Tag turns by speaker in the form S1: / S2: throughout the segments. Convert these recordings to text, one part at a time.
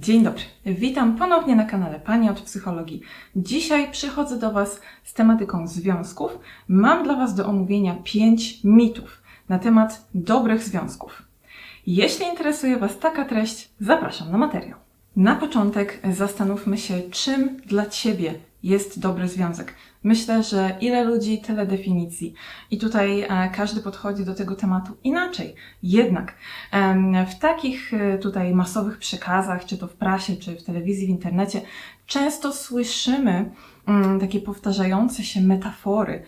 S1: Dzień dobry, witam ponownie na kanale Pani od Psychologii. Dzisiaj przychodzę do Was z tematyką związków. Mam dla Was do omówienia 5 mitów na temat dobrych związków. Jeśli interesuje Was taka treść, zapraszam na materiał. Na początek zastanówmy się, czym dla Ciebie jest dobry związek. Myślę, że ile ludzi, tyle definicji. I tutaj e, każdy podchodzi do tego tematu inaczej. Jednak w takich e, tutaj masowych przekazach, czy to w prasie, czy w telewizji, w internecie, często słyszymy takie powtarzające się metafory,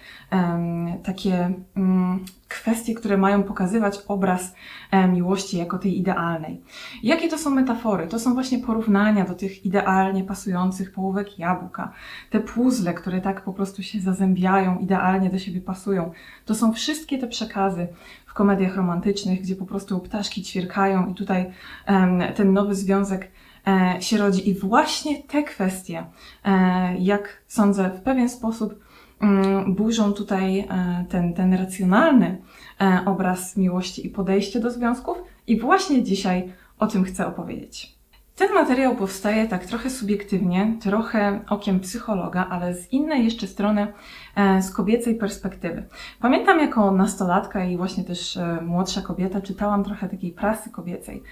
S1: takie mm, kwestie, które mają pokazywać obraz e, miłości jako tej idealnej. Jakie to są metafory? To są właśnie porównania do tych idealnie pasujących połówek jabłka, te puzzle, które tak po prostu się zazębiają, idealnie do siebie pasują. To są wszystkie te przekazy w komediach romantycznych, gdzie po prostu ptaszki ćwierkają i tutaj ten nowy związek się rodzi. I właśnie te kwestie, e, jak sądzę, w pewien sposób mm, burzą tutaj e, ten, ten racjonalny e, obraz miłości i podejście do związków. I właśnie dzisiaj o tym chcę opowiedzieć. Ten materiał powstaje tak trochę subiektywnie, trochę okiem psychologa, ale z innej jeszcze strony, e, z kobiecej perspektywy. Pamiętam jako nastolatka i właśnie też e, młodsza kobieta czytałam trochę takiej prasy kobiecej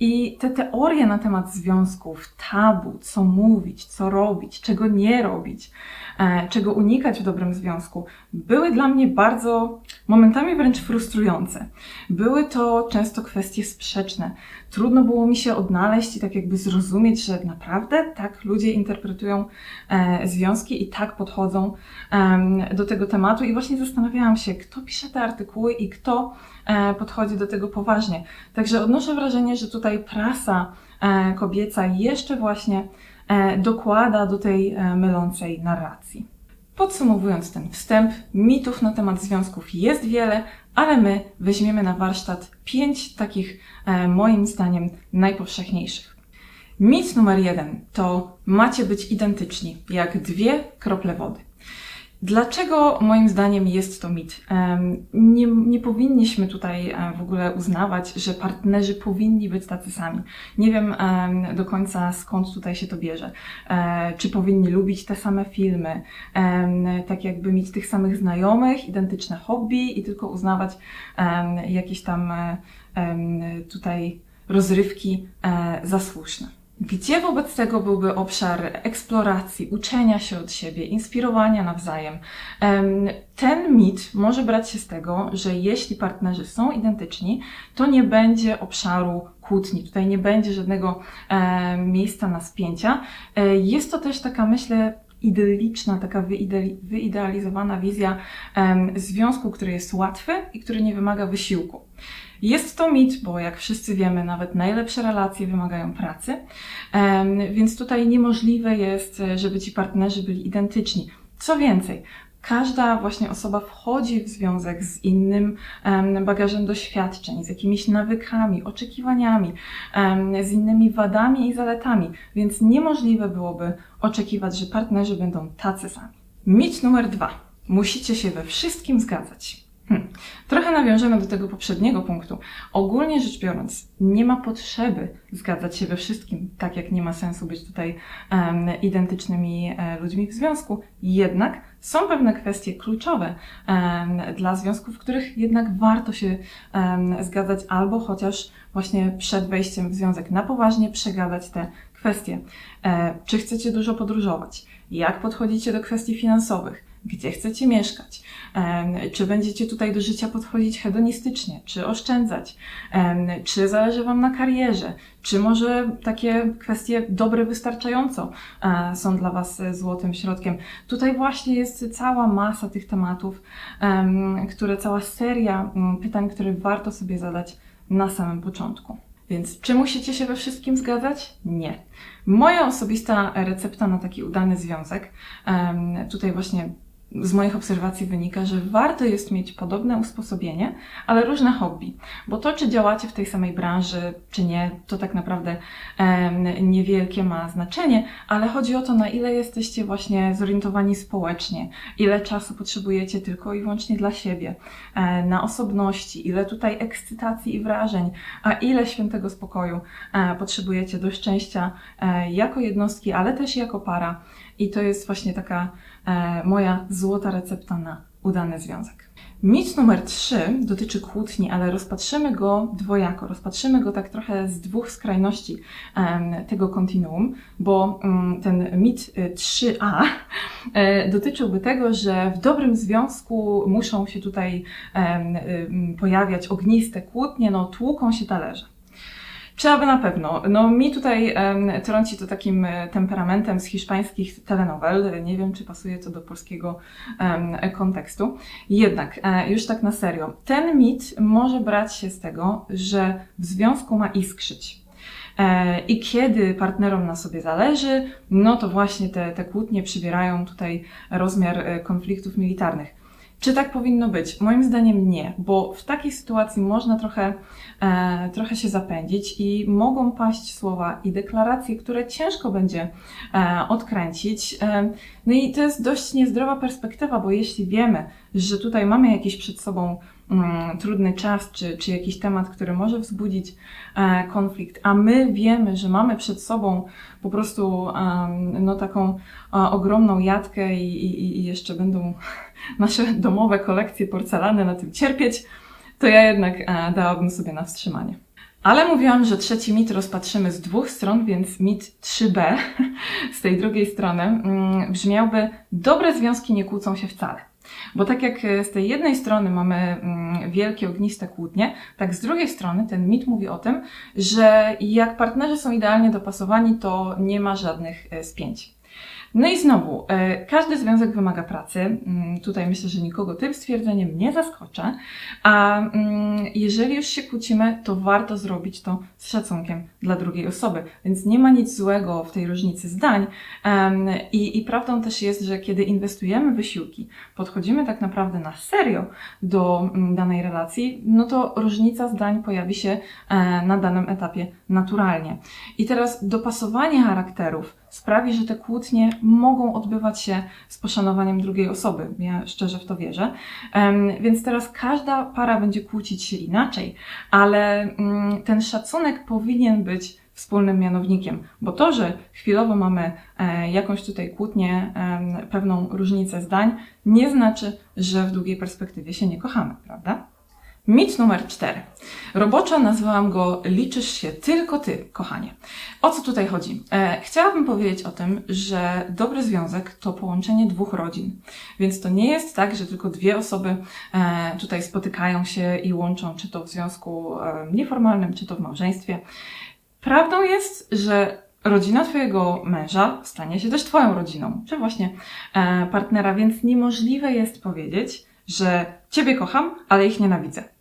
S1: i te teorie na temat związków, tabu, co mówić, co robić, czego nie robić, e, czego unikać w dobrym związku, były dla mnie bardzo, momentami wręcz frustrujące. Były to często kwestie sprzeczne. Trudno było mi się odnaleźć i tak jakby zrozumieć, że naprawdę tak ludzie interpretują e, związki i tak podchodzą do tego tematu. I właśnie zastanawiałam się, kto pisze te artykuły i kto e, podchodzi do tego poważnie. Także odnoszę wrażenie, że tutaj prasa e, kobieca jeszcze właśnie e, dokłada do tej mylącej narracji. Podsumowując ten wstęp, mitów na temat związków jest wiele, ale my weźmiemy na warsztat pięć takich, moim zdaniem, najpowszechniejszych. Mit numer jeden to macie być identyczni, jak dwie krople wody. Dlaczego moim zdaniem jest to mit? Nie, nie powinniśmy tutaj e, w ogóle uznawać, że partnerzy powinni być tacy sami. Nie wiem em, do końca skąd tutaj się to bierze. E, Czy powinni lubić te same filmy, tak jakby mieć tych samych znajomych, identyczne hobby i tylko uznawać jakieś tam e, tutaj rozrywki za słuszne. Gdzie wobec tego byłby obszar eksploracji, uczenia się od siebie, inspirowania nawzajem? Em, Ten mit może brać się z tego, że jeśli partnerzy są identyczni, to nie będzie obszaru kłótni, tutaj nie będzie żadnego e, miejsca na spięcia. E, Jest to też taka, myślę, idylliczna, taka wyide- wyidealizowana wizja związku, który jest łatwy i który nie wymaga wysiłku. Jest to mit, bo jak wszyscy wiemy, nawet najlepsze relacje wymagają pracy, więc tutaj niemożliwe jest, e, żeby ci partnerzy byli identyczni. Co więcej, każda właśnie osoba wchodzi w związek z innym em, bagażem doświadczeń, z jakimiś nawykami, oczekiwaniami, z innymi wadami i zaletami, więc niemożliwe byłoby oczekiwać, że partnerzy będą tacy sami. Mit numer dwa. Musicie się we wszystkim zgadzać. Trochę nawiążemy do tego poprzedniego punktu. Ogólnie rzecz biorąc, nie ma potrzeby zgadzać się we wszystkim, tak jak nie ma sensu być tutaj em, identycznymi e, ludźmi w związku. Jednak są pewne kwestie kluczowe em, dla związków, w których jednak warto się em, zgadzać, albo chociaż właśnie przed wejściem w związek na poważnie przegadać te kwestie. E, czy chcecie dużo podróżować? Jak podchodzicie do kwestii finansowych? Gdzie chcecie mieszkać? Czy będziecie tutaj do życia podchodzić hedonistycznie? Czy oszczędzać? Czy zależy Wam na karierze? Czy może takie kwestie dobre wystarczająco e, są dla Was złotym środkiem? Tutaj właśnie jest cała masa tych tematów, em, które, cała seria mm, pytań, które warto sobie zadać na samym początku. Więc czy musicie się we wszystkim zgadzać? Nie. Moja osobista recepta na taki udany związek, tutaj właśnie z moich obserwacji wynika, że warto jest mieć podobne usposobienie, ale różne hobby. Bo to, czy działacie w tej samej branży, czy nie, to tak naprawdę niewielkie ma znaczenie, ale chodzi o to, na ile jesteście właśnie zorientowani społecznie, ile czasu potrzebujecie tylko i wyłącznie dla siebie, e, na osobności, ile tutaj ekscytacji i wrażeń, a ile świętego spokoju e, potrzebujecie do szczęścia e, jako jednostki, ale też jako para. I to jest właśnie taka moja złota recepta na udany związek. Mit numer 3 dotyczy kłótni, ale rozpatrzymy go dwojako. Rozpatrzymy go tak trochę z dwóch skrajności tego kontinuum, bo mm, ten mit y, 3a e, dotyczyłby tego, że w dobrym związku muszą się tutaj ym, pojawiać ogniste kłótnie, no tłuką się talerze. Czy aby na pewno? No mi tutaj em, trąci to takim e, temperamentem z hiszpańskich telenowel. Nie wiem, czy pasuje to do polskiego em, kontekstu. Jednak, e, już tak na serio, ten mit może brać się z tego, że w związku ma iskrzyć. E, I kiedy partnerom na sobie zależy, no to właśnie te, te kłótnie przybierają tutaj rozmiar e, konfliktów militarnych. Czy tak powinno być? Moim zdaniem nie, bo w takiej sytuacji można trochę, e, trochę się zapędzić i mogą paść słowa i deklaracje, które ciężko będzie e, odkręcić. E, no i to jest dość niezdrowa perspektywa, bo jeśli wiemy, że tutaj mamy jakiś przed sobą trudny czas, czy, czy jakiś temat, który może wzbudzić e, konflikt, a my wiemy, że mamy przed sobą po prostu no, taką e, ogromną jatkę i, i, i jeszcze będą nasze domowe kolekcje porcelany na tym cierpieć, to ja jednak e, dałabym sobie na wstrzymanie. Ale mówiłam, że trzeci mit rozpatrzymy z dwóch stron, więc mit 3b z tej drugiej strony mm, brzmiałby: Dobre związki nie kłócą się wcale. Bo tak jak e, z tej jednej strony mamy mm, wielkie ogniste kłótnie, tak z drugiej strony ten mit mówi o tym, że jak partnerzy są idealnie dopasowani, to nie ma żadnych e, spięć. No i znowu, e, każdy związek wymaga pracy. Mm, Tutaj myślę, że nikogo tym stwierdzeniem nie zaskoczę. A mm, jeżeli już się kłócimy, to warto zrobić to z szacunkiem dla drugiej osoby. Więc nie ma nic złego w tej różnicy zdań. I, I prawdą też jest, że kiedy inwestujemy wysiłki, podchodzimy tak naprawdę na serio do mm, danej relacji, no to różnica zdań pojawi się e, na danym etapie naturalnie. I teraz dopasowanie charakterów sprawi, że te kłótnie mogą odbywać się z poszanowaniem drugiej osoby. Ja szczerze w to wierzę. Więc teraz każda para będzie kłócić się inaczej, ale mm, ten szacunek powinien być wspólnym mianownikiem, bo to, że chwilowo mamy e, jakąś tutaj kłótnię, pewną różnicę zdań, nie znaczy, że w długiej perspektywie się nie kochamy, prawda? Mit numer cztery. Roboczo nazwałam go Liczysz się tylko ty, kochanie. O co tutaj chodzi? E, chciałabym powiedzieć o tym, że dobry związek to połączenie dwóch rodzin. Więc to nie jest tak, że tylko dwie osoby e, tutaj spotykają się i łączą, czy to w związku e, nieformalnym, czy to w małżeństwie. Prawdą jest, że rodzina Twojego męża stanie się też Twoją rodziną, czy właśnie e, partnera, więc niemożliwe jest powiedzieć, że Ciebie kocham, ale ich nienawidzę.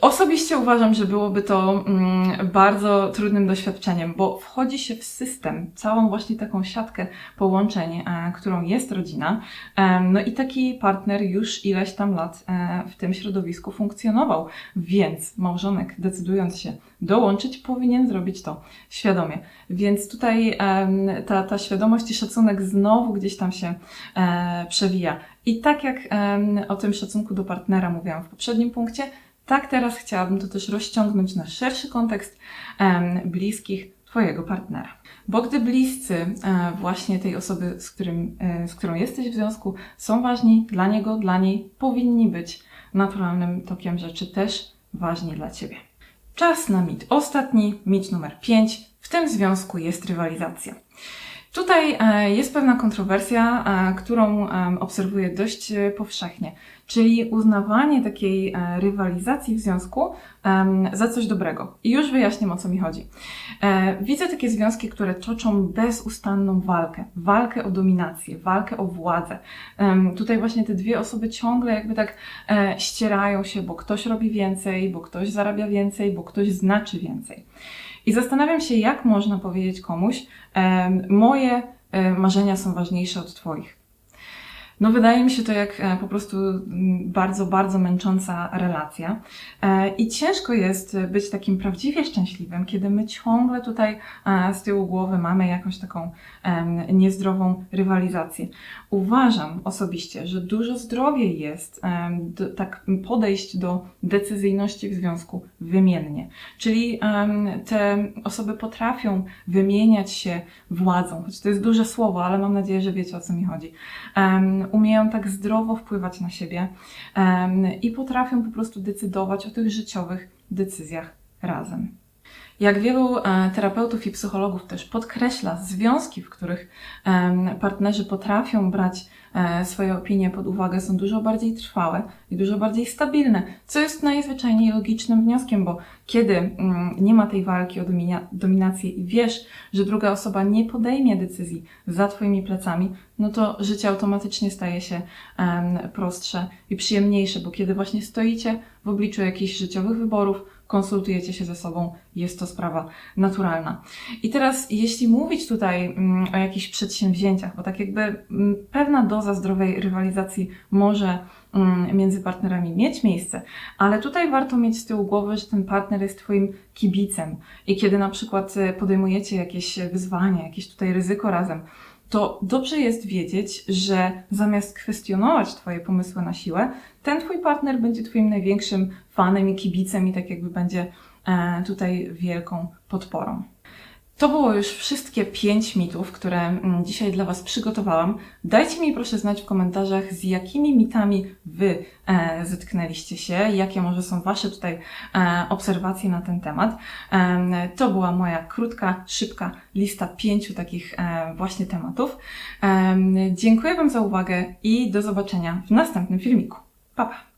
S1: Osobiście uważam, że byłoby to mm, bardzo trudnym doświadczeniem, bo wchodzi się w system, całą właśnie taką siatkę połączeń, e, którą jest rodzina. No i taki partner już ileś tam lat e, w tym środowisku funkcjonował, więc małżonek decydując się dołączyć, powinien zrobić to świadomie. Więc tutaj ta, ta świadomość i szacunek znowu gdzieś tam się e, przewija. I tak jak o tym szacunku do partnera mówiłam w poprzednim punkcie, tak teraz chciałabym to też rozciągnąć na szerszy kontekst bliskich Twojego partnera. Bo gdy bliscy e, właśnie tej osoby, z, którym, e, z którą jesteś w związku, są ważni dla niego, dla niej, powinni być naturalnym tokiem rzeczy też ważni dla Ciebie. Czas na mit ostatni, mit numer 5. W tym związku jest rywalizacja. Tutaj e, jest pewna kontrowersja, e, którą em, obserwuję dość e, powszechnie, czyli uznawanie takiej e, rywalizacji w związku za coś dobrego. I już wyjaśniam o co mi chodzi. E, Widzę takie związki, które toczą bezustanną walkę, walkę o dominację, walkę o władzę. Tutaj właśnie te dwie osoby ciągle jakby tak e, ścierają się, bo ktoś robi więcej, bo ktoś zarabia więcej, bo ktoś znaczy więcej. I zastanawiam się, jak można powiedzieć komuś, moje e, marzenia są ważniejsze od Twoich. No, wydaje mi się to jak e, po prostu bardzo, bardzo męcząca relacja. E, I ciężko jest być takim prawdziwie szczęśliwym, kiedy my ciągle tutaj e, z tyłu głowy mamy jakąś taką niezdrową rywalizację. Uważam osobiście, że dużo zdrowiej jest tak podejść do decyzyjności w związku wymiennie. Czyli te osoby potrafią wymieniać się władzą, choć to jest duże słowo, ale mam nadzieję, że wiecie o co mi chodzi. Umieją tak zdrowo wpływać na siebie i potrafią po prostu decydować o tych życiowych decyzjach razem. Jak wielu e, terapeutów i psychologów też podkreśla, związki, w których partnerzy potrafią brać e, swoje opinie pod uwagę, są dużo bardziej trwałe i dużo bardziej stabilne, co jest najzwyczajniej logicznym wnioskiem, bo kiedy mm, nie ma tej walki o dominację i wiesz, że druga osoba nie podejmie decyzji za Twoimi plecami, no to życie automatycznie staje się prostsze i przyjemniejsze, bo kiedy właśnie stoicie w obliczu jakichś życiowych wyborów, konsultujecie się ze sobą, jest to sprawa naturalna. I teraz, jeśli mówić tutaj mm, o jakichś przedsięwzięciach, bo tak jakby mm, pewna doza zdrowej rywalizacji może mm, między partnerami mieć miejsce, ale tutaj warto mieć z tyłu głowy, że ten partner jest Twoim kibicem i kiedy na przykład e, podejmujecie jakieś wyzwania, jakieś tutaj ryzyko razem, to dobrze jest wiedzieć, że zamiast kwestionować Twoje pomysły na siłę, ten Twój partner będzie Twoim największym fanem i kibicem i tak jakby będzie e, tutaj wielką podporą. To było już wszystkie pięć mitów, które mm, dzisiaj dla Was przygotowałam. Dajcie mi proszę znać w komentarzach, z jakimi mitami Wy e, zetknęliście się, jakie może są Wasze tutaj e, obserwacje na ten temat. Em, to była moja krótka, szybka lista pięciu takich e, właśnie tematów. Em, dziękuję Wam za uwagę i do zobaczenia w następnym filmiku. Pa, pa!